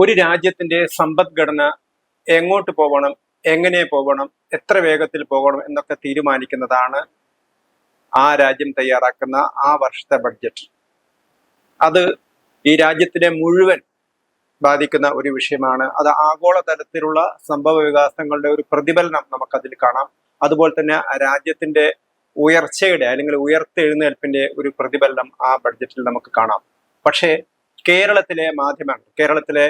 ഒരു രാജ്യത്തിന്റെ സമ്പദ്ഘടന എങ്ങോട്ട് പോകണം എങ്ങനെ പോകണം എത്ര വേഗത്തിൽ പോകണം എന്നൊക്കെ തീരുമാനിക്കുന്നതാണ് ആ രാജ്യം തയ്യാറാക്കുന്ന ആ വർഷത്തെ ബഡ്ജറ്റ് അത് ഈ രാജ്യത്തിനെ മുഴുവൻ ബാധിക്കുന്ന ഒരു വിഷയമാണ്. അത് ആഗോള തലത്തിലുള്ള സംഭവ വികാസങ്ങളുടെ ഒരു പ്രതിഫലനം നമുക്കതിൽ കാണാം. അതുപോലെ തന്നെ രാജ്യത്തിന്റെ ഉയർച്ചയുടെ അല്ലെങ്കിൽ ഉയർത്തെഴുന്നേൽപ്പിന്റെ ഒരു പ്രതിഫലനം ആ ബഡ്ജറ്റിൽ നമുക്ക് കാണാം. പക്ഷേ കേരളത്തിലെ മാധ്യമങ്ങൾ കേരളത്തിലെ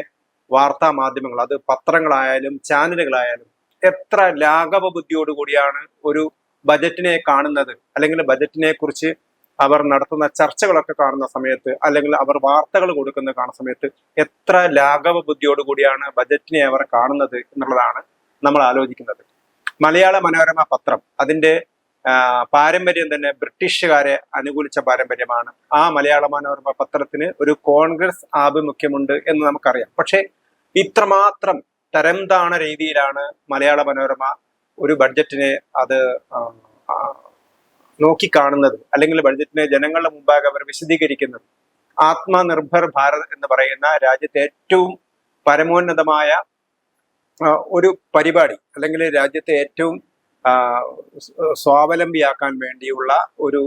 വാർത്താ മാധ്യമങ്ങൾ അത് പത്രങ്ങളായാലും ചാനലുകളായാലും എത്ര ലാഘവ ബുദ്ധിയോടുകൂടിയാണ് ഒരു ബജറ്റിനെ കാണുന്നത്. അല്ലെങ്കിൽ ബജറ്റിനെ കുറിച്ച് അവർ നടത്തുന്ന ചർച്ചകളൊക്കെ കാണുന്ന സമയത്ത് അല്ലെങ്കിൽ അവർ വാർത്തകൾ കൊടുക്കുന്ന കാണുന്ന സമയത്ത് എത്ര ലാഘവ ബുദ്ധിയോടുകൂടിയാണ് ബജറ്റിനെ അവർ കാണുന്നത് എന്നുള്ളതാണ് നമ്മൾ ആലോചിക്കുന്നത്. മലയാള മനോരമ പത്രം അതിന്റെ പാരമ്പര്യം തന്നെ ബ്രിട്ടീഷുകാരെ അനുകൂലിച്ച പാരമ്പര്യമാണ്. ആ മലയാള മനോരമ പത്രത്തിന് ഒരു കോൺഗ്രസ് ആഭിമുഖ്യമുണ്ട് എന്ന് നമുക്കറിയാം. പക്ഷേ ഇത്രമാത്രം തരംതാണ രീതിയിലാണ് മലയാള മനോരമ ഒരു ബഡ്ജറ്റിനെ അത് നോക്കിക്കാണുന്നത്. അല്ലെങ്കിൽ ബഡ്ജറ്റിനെ ജനങ്ങളുടെ മുമ്പാകെ അവർ വിശദീകരിക്കുന്നത്. ആത്മനിർഭർ ഭാരത് എന്ന് പറയുന്ന രാജ്യത്തെ ഏറ്റവും പരമോന്നതമായ ഒരു പരിപാടി. അല്ലെങ്കിൽ രാജ്യത്തെ ഏറ്റവും സ്വാവലംബിയാക്കാൻ വേണ്ടിയുള്ള ഒരു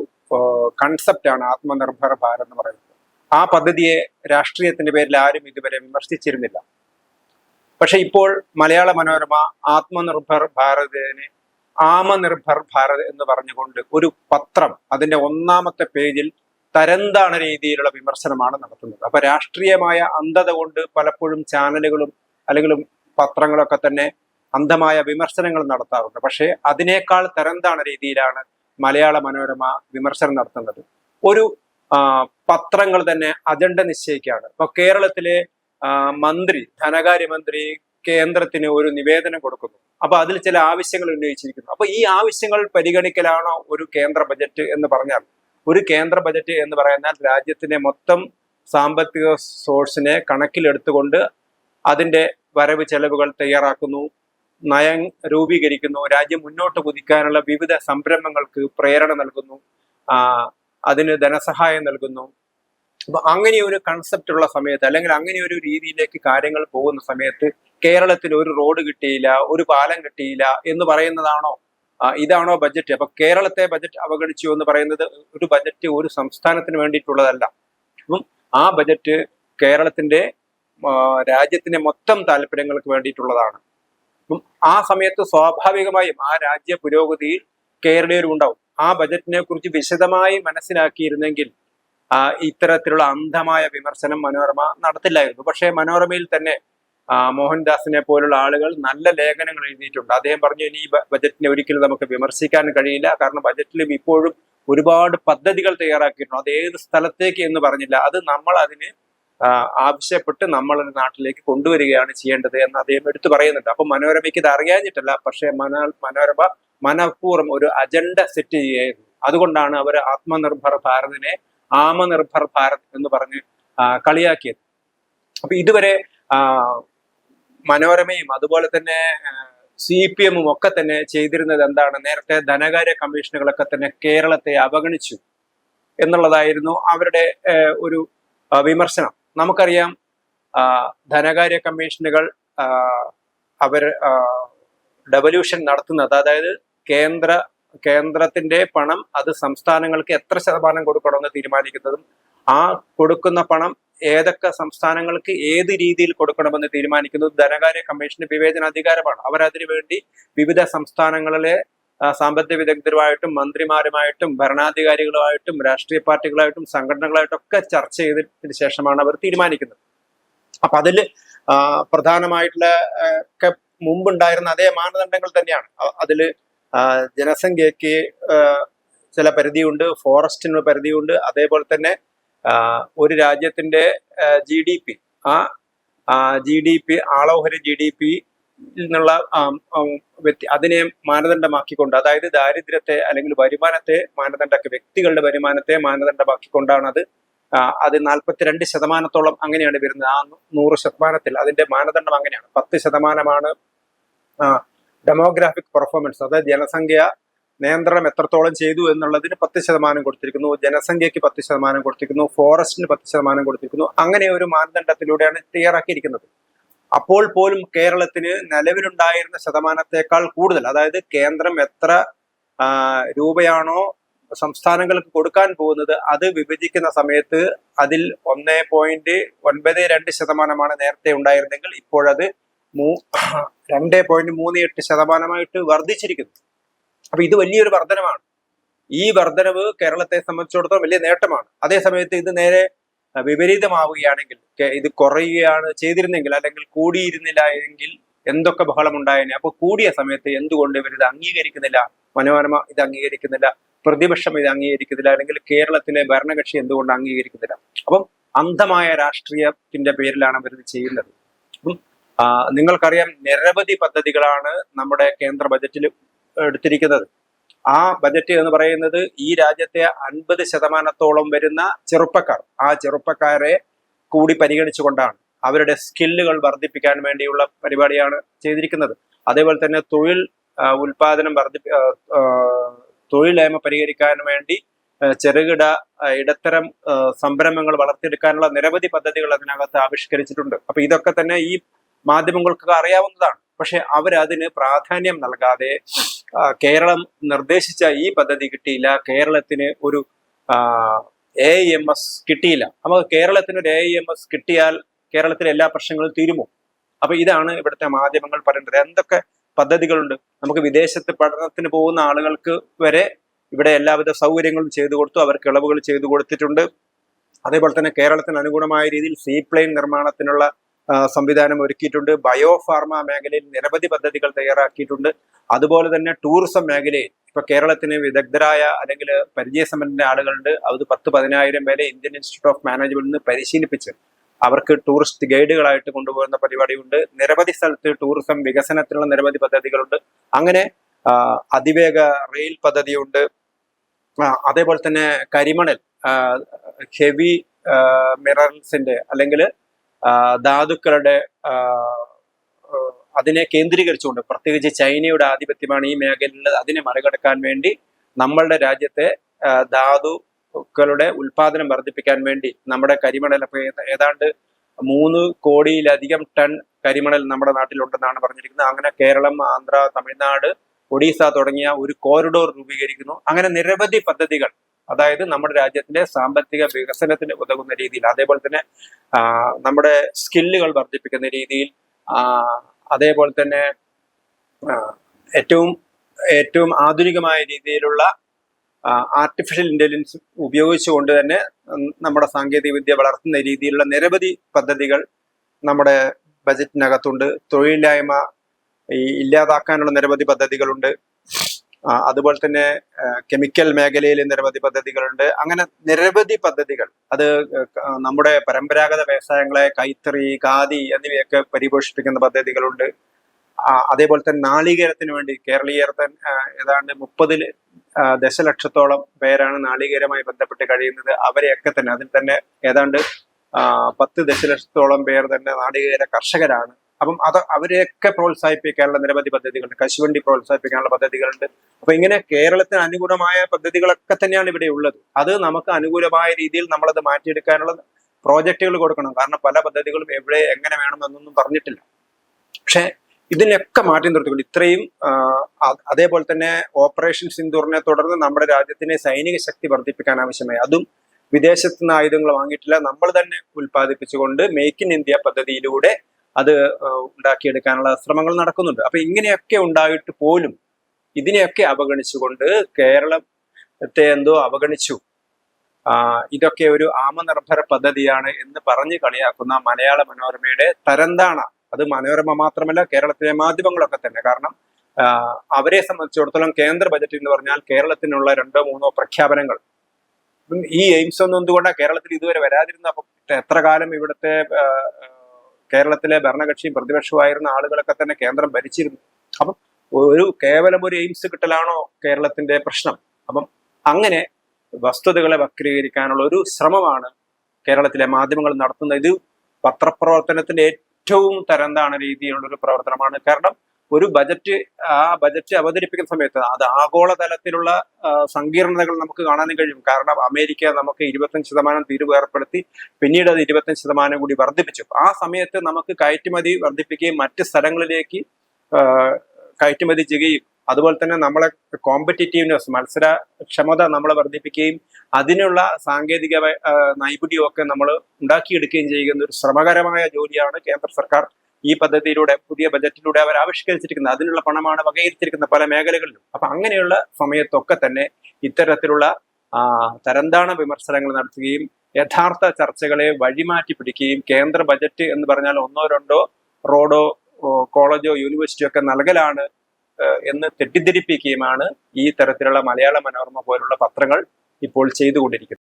കൺസെപ്റ്റാണ് ആത്മനിർഭർ ഭാരത് എന്ന് പറയുന്നത്. ആ പദ്ധതിയെ രാഷ്ട്രീയത്തിന്റെ പേരിൽ ആരും ഇതുവരെ വിമർശിച്ചിരുന്നില്ല. പക്ഷെ ഇപ്പോൾ മലയാള മനോരമ ആത്മനിർഭർ ഭാരതനെ ആമനിർഭർ ഭാരത് എന്ന് പറഞ്ഞുകൊണ്ട് ഒരു പത്രം അതിന്റെ ഒന്നാമത്തെ പേജിൽ തരംതാണ രീതിയിലുള്ള വിമർശനമാണ് നടത്തുന്നത്. അപ്പൊ രാഷ്ട്രീയമായ അന്ധത കൊണ്ട് പലപ്പോഴും ചാനലുകളും അല്ലെങ്കിൽ പത്രങ്ങളൊക്കെ തന്നെ അന്ധമായ വിമർശനങ്ങൾ നടത്താറുണ്ട്. പക്ഷേ അതിനേക്കാൾ തരംതാണ രീതിയിലാണ് മലയാള മനോരമ വിമർശനം നടത്തുന്നത്? ഒരു പത്രങ്ങൾ തന്നെ അജണ്ട നിശ്ചയിക്കുകയാണ്. ഇപ്പൊ കേരളത്തിലെ മന്ത്രി ധനകാര്യമന്ത്രി കേന്ദ്രത്തിന് ഒരു നിവേദനം കൊടുക്കുന്നു. അപ്പൊ അതിൽ ചില ആവശ്യങ്ങൾ ഉന്നയിച്ചിരിക്കുന്നു. അപ്പൊ ഈ ആവശ്യങ്ങൾ പരിഗണിക്കലാണോ ഒരു കേന്ദ്ര ബജറ്റ് എന്ന് പറഞ്ഞാൽ? ഒരു കേന്ദ്ര ബജറ്റ് എന്ന് പറയുന്നാൽ രാജ്യത്തിന്റെ മൊത്തം സാമ്പത്തിക സോഴ്സിനെ കണക്കിലെടുത്തുകൊണ്ട് അതിന്റെ വരവ് ചെലവുകൾ തയ്യാറാക്കുന്നു നയം രൂപീകരിക്കുന്നു രാജ്യം മുന്നോട്ട് കുതിക്കാനുള്ള വിവിധ സംരംഭങ്ങൾക്ക് പ്രേരണ നൽകുന്നു അതിന് ധനസഹായം നൽകുന്നു അപ്പൊ അങ്ങനെ ഒരു കൺസെപ്റ്റ് ഉള്ള സമയത്ത് അല്ലെങ്കിൽ അങ്ങനെ ഒരു രീതിയിലേക്ക് കാര്യങ്ങൾ പോകുന്ന സമയത്ത് കേരളത്തിൽ ഒരു റോഡ് കിട്ടിയില്ല ഒരു പാലം കിട്ടിയില്ല എന്ന് പറയുന്നതാണോ? ഇതാണോ ബജറ്റ് അപ്പൊ കേരളത്തെ ബജറ്റ് അവഗണിച്ചു എന്ന് പറയുന്നത് ഒരു ബജറ്റ് ഒരു സംസ്ഥാനത്തിന് വേണ്ടിയിട്ടുള്ളതല്ല. അപ്പം ആ ബജറ്റ് കേരളത്തിന്റെ രാജ്യത്തിന്റെ മൊത്തം താല്പര്യങ്ങൾക്ക് വേണ്ടിയിട്ടുള്ളതാണ്. അപ്പം ആ സമയത്ത് സ്വാഭാവികമായും ആ രാജ്യ പുരോഗതിയിൽ കേരളീയരും ഉണ്ടാവും ആ ബജറ്റിനെ കുറിച്ച് വിശദമായി മനസ്സിലാക്കിയിരുന്നെങ്കിൽ ഇത്തരത്തിലുള്ള അന്ധമായ വിമർശനം മനോരമ നടത്തില്ലായിരുന്നു. പക്ഷേ മനോരമയിൽ തന്നെ മോഹൻദാസിനെ പോലുള്ള ആളുകൾ നല്ല ലേഖനങ്ങൾ എഴുതിയിട്ടുണ്ട്. അദ്ദേഹം പറഞ്ഞു ഇനി ഈ ബജറ്റിനെ ഒരിക്കലും നമുക്ക് വിമർശിക്കാൻ കഴിയില്ല. കാരണം ബജറ്റിലും ഇപ്പോഴും ഒരുപാട് പദ്ധതികൾ തയ്യാറാക്കിയിട്ടുണ്ട്. അത് ഏത് സ്ഥലത്തേക്ക് എന്ന് പറഞ്ഞില്ല. അത് നമ്മൾ അതിന് ആവശ്യപ്പെട്ട് നമ്മൾ നാട്ടിലേക്ക് കൊണ്ടുവരികയാണ് ചെയ്യേണ്ടത് എന്ന് അദ്ദേഹം എടുത്തു പറയുന്നുണ്ട്. അപ്പൊ മനോരമയ്ക്ക് ഇത് അറിയാഞ്ഞിട്ടല്ല. പക്ഷേ മനോ മനോരമ മനഃപൂർവം ഒരു അജണ്ട സെറ്റ് ചെയ്യുകയായിരുന്നു. അതുകൊണ്ടാണ് അവർ ആത്മനിർഭർ ഭാരതിനെ ആമനിർഭർ ഭാരത് എന്ന് പറഞ്ഞ് കളിയാക്കിയത്. അപ്പൊ ഇതുവരെ മനോരമയും അതുപോലെ തന്നെ സി പി എമ്മും ഒക്കെ തന്നെ ചെയ്തിരുന്നത് എന്താണ്? നേരത്തെ ധനകാര്യ കമ്മീഷനുകളൊക്കെ തന്നെ കേരളത്തെ അവഗണിച്ചു എന്നുള്ളതായിരുന്നു അവരുടെ ഒരു വിമർശനം. നമുക്കറിയാം ധനകാര്യ കമ്മീഷനുകൾ അവർ ഡെവല്യൂഷൻ നടത്തുന്നത് അതായത് കേന്ദ്ര കേന്ദ്രത്തിന്റെ പണം അത് സംസ്ഥാനങ്ങൾക്ക് എത്ര ശതമാനം കൊടുക്കണമെന്ന് തീരുമാനിക്കുന്നതും ആ കൊടുക്കുന്ന പണം ഏതൊക്കെ സംസ്ഥാനങ്ങൾക്ക് ഏത് രീതിയിൽ കൊടുക്കണമെന്ന് തീരുമാനിക്കുന്നത് ധനകാര്യ കമ്മീഷന് വിവേചനാധികാരമാണ്. അവരതിനു വേണ്ടി വിവിധ സംസ്ഥാനങ്ങളിലെ സാമ്പത്തിക വിദഗ്ധരുമായിട്ടും മന്ത്രിമാരുമായിട്ടും ഭരണാധികാരികളുമായിട്ടും രാഷ്ട്രീയ പാർട്ടികളായിട്ടും സംഘടനകളായിട്ടും ഒക്കെ ചർച്ച ചെയ്തതിന് ശേഷമാണ് അവർ തീരുമാനിക്കുന്നത്. അപ്പൊ അതിൽ പ്രധാനമായിട്ടുള്ള ഒക്കെ മുമ്പുണ്ടായിരുന്ന അതേ മാനദണ്ഡങ്ങൾ തന്നെയാണ്. അതിൽ ജനസംഖ്യയ്ക്ക് ചില പരിധിയുണ്ട് ഫോറസ്റ്റിന് പരിധിയുണ്ട്. അതേപോലെ തന്നെ ഒരു രാജ്യത്തിന്റെ ജി ഡി പി ആ ജി ഡി പി ആളോഹരി ജി ഡി പി നിന്നുള്ള അതിനെ മാനദണ്ഡമാക്കിക്കൊണ്ട് അതായത് ദാരിദ്ര്യത്തെ അല്ലെങ്കിൽ വരുമാനത്തെ മാനദണ്ഡമാക്കി വ്യക്തികളുടെ വരുമാനത്തെ മാനദണ്ഡമാക്കിക്കൊണ്ടാണ് അത് അത് നാൽപ്പത്തിരണ്ട് ശതമാനത്തോളം അങ്ങനെയാണ് വരുന്നത്. ആ നൂറ് ശതമാനത്തിൽ അതിന്റെ മാനദണ്ഡം അങ്ങനെയാണ്. പത്ത് ശതമാനമാണ് ഡെമോഗ്രാഫിക് പെർഫോമൻസ് അതായത് ജനസംഖ്യ നിയന്ത്രണം എത്രത്തോളം ചെയ്തു എന്നുള്ളതിന് പത്ത് ശതമാനം കൊടുത്തിരിക്കുന്നു. ജനസംഖ്യയ്ക്ക് പത്ത് ശതമാനം കൊടുത്തിരിക്കുന്നു. ഫോറസ്റ്റിന് പത്ത് ശതമാനം കൊടുത്തിരിക്കുന്നു. അങ്ങനെ ഒരു മാനദണ്ഡത്തിലൂടെയാണ് തയ്യാറാക്കിയിരിക്കുന്നത് അപ്പോൾ പോലും കേരളത്തിന് നിലവിലുണ്ടായിരുന്ന ശതമാനത്തെക്കാൾ കൂടുതൽ അതായത് കേന്ദ്രം എത്ര രൂപയാണോ സംസ്ഥാനങ്ങൾക്ക് കൊടുക്കാൻ പോകുന്നത് അത് വിഭജിക്കുന്ന സമയത്ത് അതിൽ ഒന്നേ പോയിന്റ് ഒൻപത് രണ്ട് ശതമാനമാണ് നേരത്തെ ഉണ്ടായിരുന്നെങ്കിൽ ഇപ്പോഴത് രണ്ട് പോയിന്റ് മൂന്ന് എട്ട് ശതമാനമായിട്ട് വർദ്ധിച്ചിരിക്കുന്നു. അപ്പൊ ഇത് വലിയൊരു വർധനമാണ്. ഈ വർധനവ് കേരളത്തെ സംബന്ധിച്ചിടത്തോളം വലിയ നേട്ടമാണ്. അതേസമയത്ത് ഇത് നേരെ വിപരീതമാവുകയാണെങ്കിൽ ഇത് കുറയുകയാണ് ചെയ്തിരുന്നെങ്കിൽ അല്ലെങ്കിൽ കൂടിയിരുന്നില്ല എങ്കിൽ എന്തൊക്കെ ബഹളം ഉണ്ടായേനെ അപ്പൊ കൂടിയ സമയത്ത് എന്തുകൊണ്ട് ഇവർ ഇത് അംഗീകരിക്കുന്നില്ല? മനോരമ ഇത് അംഗീകരിക്കുന്നില്ല? പ്രതിപക്ഷം ഇത് അംഗീകരിക്കുന്നില്ല? അല്ലെങ്കിൽ കേരളത്തിലെ ഭരണകക്ഷി എന്തുകൊണ്ട് അംഗീകരിക്കുന്നില്ല? അപ്പം അന്ധമായ രാഷ്ട്രീയത്തിന്റെ പേരിലാണ് അവർ ഇത് ചെയ്യുന്നത്. നിങ്ങൾക്കറിയാം നിരവധി പദ്ധതികളാണ് നമ്മുടെ കേന്ദ്ര ബജറ്റിൽ എടുത്തിരിക്കുന്നത്. ആ ബജറ്റ് എന്ന് പറയുന്നത് ഈ രാജ്യത്തെ അൻപത് ശതമാനത്തോളം വരുന്ന ചെറുപ്പക്കാർ ആ ചെറുപ്പക്കാരെ കൂടി പരിഗണിച്ചുകൊണ്ടാണ് അവരുടെ സ്കില്ലുകൾ വർദ്ധിപ്പിക്കാൻ വേണ്ടിയുള്ള പരിപാടിയാണ് ചെയ്തിരിക്കുന്നത്. അതേപോലെ തന്നെ തൊഴിൽ ഉൽപാദനം വർദ്ധിപ്പി തൊഴിലേമ പരിഹരിക്കാൻ വേണ്ടി ചെറുകിട ഇടത്തരം സംരംഭങ്ങൾ വളർത്തിയെടുക്കാനുള്ള നിരവധി പദ്ധതികൾ അതിനകത്ത് ആവിഷ്കരിച്ചിട്ടുണ്ട്. അപ്പൊ ഇതൊക്കെ തന്നെ ഈ മാധ്യമങ്ങൾക്കൊക്കെ അറിയാവുന്നതാണ്. പക്ഷെ അവരതിന് പ്രാധാന്യം നൽകാതെ കേരളം നിർദ്ദേശിച്ച ഈ പദ്ധതി കിട്ടിയില്ല. കേരളത്തിന് ഒരു എ എം എസ് കിട്ടിയില്ല. നമുക്ക് കേരളത്തിന് ഒരു എ എം എസ് കിട്ടിയാൽ കേരളത്തിലെ എല്ലാ പ്രശ്നങ്ങളും തീരുമോ? അപ്പൊ ഇതാണ് ഇവിടുത്തെ മാധ്യമങ്ങൾ പറയേണ്ടത് എന്തൊക്കെ പദ്ധതികളുണ്ട്? നമുക്ക് വിദേശത്ത് പഠനത്തിന് പോകുന്ന ആളുകൾക്ക് വരെ ഇവിടെ എല്ലാവിധ സൗകര്യങ്ങളും ചെയ്തു കൊടുത്തു അവർക്ക് ഇളവുകൾ ചെയ്തു കൊടുത്തിട്ടുണ്ട്. അതേപോലെ തന്നെ കേരളത്തിന് അനുകൂലമായ രീതിയിൽ സീപ്ലെയിൻ നിർമ്മാണത്തിനുള്ള സംവിധാനം ഒരുക്കിയിട്ടുണ്ട്. ബയോ ഫാർമ മേഖലയിൽ നിരവധി പദ്ധതികൾ തയ്യാറാക്കിയിട്ടുണ്ട്. അതുപോലെ തന്നെ ടൂറിസം മേഖലയിൽ ഇപ്പൊ കേരളത്തിന് വിദഗ്ധരായ അല്ലെങ്കിൽ പരിചയസമ്പന്ന ആളുകളുണ്ട്. അത് പത്ത് പതിനായിരം പേരെ ഇന്ത്യൻ ഇൻസ്റ്റിറ്റ്യൂട്ട് ഓഫ് മാനേജ്മെന്റിൽ നിന്ന് പരിശീലിപ്പിച്ച് അവർക്ക് ടൂറിസ്റ്റ് ഗൈഡുകളായിട്ട് കൊണ്ടുപോകുന്ന പരിപാടിയുണ്ട്. നിരവധി സ്ഥലത്ത് ടൂറിസം വികസനത്തിനുള്ള നിരവധി പദ്ധതികളുണ്ട്. അങ്ങനെ അതിവേഗ റെയിൽ പദ്ധതിയുണ്ട്. അതേപോലെ തന്നെ കരിമണൽ ഹെവി മിററൽസിന്റെ അല്ലെങ്കിൽ ധാതുക്കളുടെ അതിനെ കേന്ദ്രീകരിച്ചുകൊണ്ട് പ്രത്യേകിച്ച് ചൈനയുടെ ആധിപത്യമാണ് ഈ മേഖലയിൽ അതിനെ മറികടക്കാൻ വേണ്ടി നമ്മളുടെ രാജ്യത്തെ ധാതുക്കളുടെ ഉൽപാദനം വർദ്ധിപ്പിക്കാൻ വേണ്ടി നമ്മുടെ കരിമണൽ ഏതാണ്ട് മൂന്ന് കോടിയിലധികം ടൺ കരിമണൽ നമ്മുടെ നാട്ടിലുണ്ടെന്നാണ് പറഞ്ഞിരിക്കുന്നത്. അങ്ങനെ കേരളം ആന്ധ്ര തമിഴ്നാട് ഒഡീസ തുടങ്ങിയ ഒരു കോറിഡോർ രൂപീകരിക്കുന്നു. അങ്ങനെ നിരവധി പദ്ധതികൾ അതായത് നമ്മുടെ രാജ്യത്തിന്റെ സാമ്പത്തിക വികസനത്തിന് ഉതകുന്ന രീതിയിൽ അതേപോലെ തന്നെ നമ്മുടെ സ്കില്ലുകൾ വർദ്ധിപ്പിക്കുന്ന രീതിയിൽ അതേപോലെ തന്നെ ഏറ്റവും ഏറ്റവും ആധുനികമായ രീതിയിലുള്ള ആർട്ടിഫിഷ്യൽ ഇന്റലിജൻസ് ഉപയോഗിച്ചുകൊണ്ട് തന്നെ നമ്മുടെ സാങ്കേതിക വിദ്യ വളർത്തുന്ന രീതിയിലുള്ള നിരവധി പദ്ധതികൾ നമ്മുടെ ബജറ്റിനകത്തുണ്ട് തൊഴിലില്ലായ്മ ഈ ഇല്ലാതാക്കാനുള്ള നിരവധി പദ്ധതികളുണ്ട്. അതുപോലെ തന്നെ കെമിക്കൽ മേഖലയിൽ നിരവധി പദ്ധതികളുണ്ട്. അങ്ങനെ നിരവധി പദ്ധതികൾ. അത് നമ്മുടെ പരമ്പരാഗത വ്യവസായങ്ങളെ കൈത്തറി ഖാദി എന്നിവയൊക്കെ പരിപോഷിപ്പിക്കുന്ന പദ്ധതികളുണ്ട്. അതേപോലെ തന്നെ നാളികേരത്തിന് വേണ്ടി കേരളീയർ തന്നെ ഏതാണ്ട് മുപ്പതിൽ ദശലക്ഷത്തോളം പേരാണ് നാളികേരമായി ബന്ധപ്പെട്ട് കഴിയുന്നത്. അവരെയൊക്കെ തന്നെ അതിൽ തന്നെ ഏതാണ്ട് പത്ത് ദശലക്ഷത്തോളം പേർ തന്നെ നാളികേര കർഷകരാണ്. അപ്പം അത് അവരെയൊക്കെ പ്രോത്സാഹിപ്പിക്കാനുള്ള നിരവധി പദ്ധതികളുണ്ട്. കശുവണ്ടി പ്രോത്സാഹിപ്പിക്കാനുള്ള പദ്ധതികളുണ്ട്. അപ്പൊ ഇങ്ങനെ കേരളത്തിന് അനുകൂലമായ പദ്ധതികളൊക്കെ തന്നെയാണ് ഇവിടെ ഉള്ളത്. അത് നമുക്ക് അനുകൂലമായ രീതിയിൽ നമ്മളത് മാറ്റിയെടുക്കാനുള്ള പ്രോജക്റ്റുകൾ കൊടുക്കണം. കാരണം പല പദ്ധതികളും എവിടെ എങ്ങനെ വേണമെന്നൊന്നും പറഞ്ഞിട്ടില്ല. പക്ഷെ ഇതിനൊക്കെ മാറ്റി നിർത്തിക്കൊണ്ട് ഇത്രയും അതേപോലെ തന്നെ ഓപ്പറേഷൻ സിന്ദൂറിനെ തുടർന്ന് നമ്മുടെ രാജ്യത്തിന്റെ സൈനിക ശക്തി വർദ്ധിപ്പിക്കാൻ ആവശ്യമായി. അതും വിദേശത്ത് നിന്ന് ആയുധങ്ങൾ വാങ്ങിയിട്ടില്ല. നമ്മൾ തന്നെ ഉൽപ്പാദിപ്പിച്ചുകൊണ്ട് മേക്ക് ഇൻ ഇന്ത്യ പദ്ധതിയിലൂടെ അത് ഉണ്ടാക്കിയെടുക്കാനുള്ള ശ്രമങ്ങൾ നടക്കുന്നുണ്ട്. അപ്പൊ ഇങ്ങനെയൊക്കെ ഉണ്ടായിട്ട് പോലും ഇതിനെയൊക്കെ അവഗണിച്ചുകൊണ്ട് കേരളത്തെ എന്തോ അവഗണിച്ചു. ഇതൊക്കെ ഒരു ആമനിർഭര പദ്ധതിയാണ് എന്ന് പറഞ്ഞ് കളിയാക്കുന്ന മലയാള മനോരമയുടെ തരംതാണ. അത് മനോരമ മാത്രമല്ല കേരളത്തിലെ മാധ്യമങ്ങളൊക്കെ തന്നെ. കാരണം അവരെ സംബന്ധിച്ചിടത്തോളം കേന്ദ്ര ബജറ്റ് എന്ന് പറഞ്ഞാൽ കേരളത്തിനുള്ള രണ്ടോ മൂന്നോ പ്രഖ്യാപനങ്ങൾ. ഈ എയിംസ് ഒന്നും എന്തുകൊണ്ടാണ് കേരളത്തിൽ ഇതുവരെ വരാതിരുന്ന എത്ര കാലം ഇവിടുത്തെ കേരളത്തിലെ ഭരണകക്ഷിയും പ്രതിപക്ഷവുമായിരുന്ന ആളുകളൊക്കെ തന്നെ കേന്ദ്രം ഭരിച്ചിരുന്നു. അപ്പം ഒരു കേവലം ഒരു എയിംസ് കിട്ടലാണോ കേരളത്തിന്റെ പ്രശ്നം? അപ്പം അങ്ങനെ വസ്തുതകളെ വക്രീകരിക്കാനുള്ള ഒരു ശ്രമമാണ് കേരളത്തിലെ മാധ്യമങ്ങൾ നടത്തുന്നത്. ഇത് പത്രപ്രവർത്തനത്തിന്റെ ഏറ്റവും തരംതാണ രീതിയിലുള്ള ഒരു പ്രവർത്തനമാണ്. കാരണം ഒരു ബജറ്റ് ആ ബജറ്റ് അവതരിപ്പിക്കുന്ന സമയത്ത് അത് ആഗോളതലത്തിലുള്ള സങ്കീർണതകൾ നമുക്ക് കാണാനും കഴിയും. കാരണം അമേരിക്ക നമുക്ക് ഇരുപത്തഞ്ച് ശതമാനം തീരുവ ഏർപ്പെടുത്തി പിന്നീട് അത് ഇരുപത്തഞ്ച് ശതമാനം കൂടി വർദ്ധിപ്പിച്ചു. ആ സമയത്ത് നമുക്ക് കയറ്റുമതി വർദ്ധിപ്പിക്കുകയും മറ്റ് സ്ഥലങ്ങളിലേക്ക് കയറ്റുമതി ചെയ്യുകയും അതുപോലെ തന്നെ നമ്മളെ കോമ്പറ്റീറ്റീവ്നെസ് മത്സരക്ഷമത നമ്മൾ വർദ്ധിപ്പിക്കുകയും അതിനുള്ള സാങ്കേതിക നൈപുണ്യമൊക്കെ നമ്മൾ ഉണ്ടാക്കിയെടുക്കുകയും ചെയ്യുന്ന ഒരു ശ്രമകരമായ ജോലിയാണ് കേന്ദ്ര സർക്കാർ ഈ പദ്ധതിയിലൂടെ പുതിയ ബജറ്റിലൂടെ അവർ ആവിഷ്കരിച്ചിരിക്കുന്നത് അതിനുള്ള പണമാണ് വകയിരുത്തിയിരിക്കുന്ന പല മേഖലകളിലും. അപ്പൊ അങ്ങനെയുള്ള സമയത്തൊക്കെ തന്നെ ഇത്തരത്തിലുള്ള തരംതാണ വിമർശനങ്ങൾ നടത്തുകയും യഥാർത്ഥ ചർച്ചകളെ വഴിമാറ്റി പിടിക്കുകയും കേന്ദ്ര ബജറ്റ് എന്ന് പറഞ്ഞാൽ ഒന്നോ രണ്ടോ റോഡോ കോളേജോ യൂണിവേഴ്സിറ്റിയോ ഒക്കെ നൽകലാണ് എന്ന് തെറ്റിദ്ധരിപ്പിക്കുകയുമാണ് ഈ തരത്തിലുള്ള മലയാള മനോരമ പോലുള്ള പത്രങ്ങൾ ഇപ്പോൾ ചെയ്തുകൊണ്ടിരിക്കുന്നത്.